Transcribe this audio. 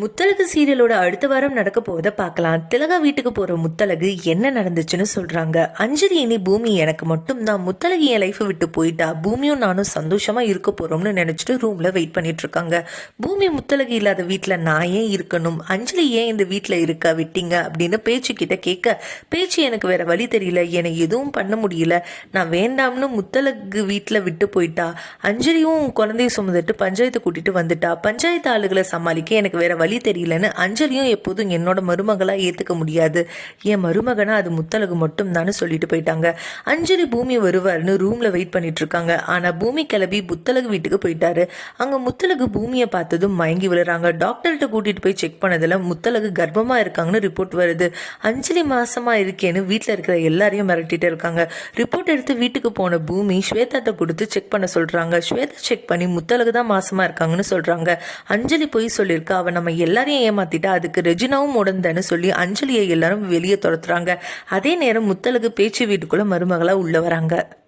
முத்தலகு சீரியலோட அடுத்த வாரம் நடக்க போவதை பார்க்கலாம். திலகா வீட்டுக்கு போற முத்தலகு என்ன நடந்துச்சுன்னு சொல்றாங்க. அஞ்சலி இனி பூமி எனக்கு மட்டும் தான். முத்தலகு என் லைஃப் விட்டு போயிட்டா? பூமியும் நானும் சந்தோஷமா இருக்க போறோம்னு நினைச்சிட்டு ரூம்ல வெயிட் பண்ணிட்டு இருக்காங்க. பூமி முத்தலகு இல்லாத வீட்டுல நான் ஏன் இருக்கணும்? அஞ்சலி ஏன் இந்த வீட்டுல இருக்க? விட்டீங்க அப்படின்னு பேச்சு கிட்ட கேட்க பேச்சு எனக்கு வேற வழி தெரியல. என்னை எதுவும் பண்ண முடியல. நான் வேண்டாம்னு முத்தலகு வீட்டுல விட்டு போயிட்டா? அஞ்சலியும் குழந்தைய சுமந்துட்டு பஞ்சாயத்தை கூட்டிட்டு வந்துட்டா? பஞ்சாயத்து ஆளுகளை சமாளிக்க எனக்கு வேற வழி தெரியலன்னு அஞ்சலியும் எப்போதும் என்னோட மருமகளாக ஏற்றுக்க முடியாது. என் மருமகனா அது முத்தலகு மட்டும் தானே சொல்லிட்டு போயிட்டாங்க. அஞ்சலி பூமி வருவார்னு ரூம்ல வெயிட் பண்ணிட்டு இருக்காங்க ஆனா பூமி கிளம்பி புத்தலகு வீட்டுக்கு போயிட்டாரு. அங்க முத்தலகு பூமியை பார்த்ததும் மயங்கி விழுறாங்க. டாக்டர்கிட்ட கூட்டிட்டு போய் செக் பண்ணதுல முத்தலகு கர்ப்பமா இருக்காங்கன்னு ரிப்போர்ட் வருது. அஞ்சலி மாசமா இருக்கேன்னு வீட்டில் இருக்கிற எல்லாரையும் மிரட்டிட்டு இருக்காங்க. ரிப்போர்ட் எடுத்து வீட்டுக்கு போன பூமி ஸ்வேதாட்ட கொடுத்து செக் பண்ண சொல்றாங்க. ஸ்வேதா செக் பண்ணி முத்தலகு தான் மாசமா இருக்காங்கன்னு சொல்றாங்க. அஞ்சலி போய் சொல்லியிருக்கா அவ நம்ம எல்லாரையும் ஏமாத்திட்டா அதுக்கு ரெஜினாவும் உடந்தன்னு சொல்லி அஞ்சலியை எல்லாரும் வெளியே துரத்துறாங்க. அதே நேரம் முத்தலுக்கு பேச்சு வீட்டுக்குள்ள மருமகளா உள்ள வராங்க.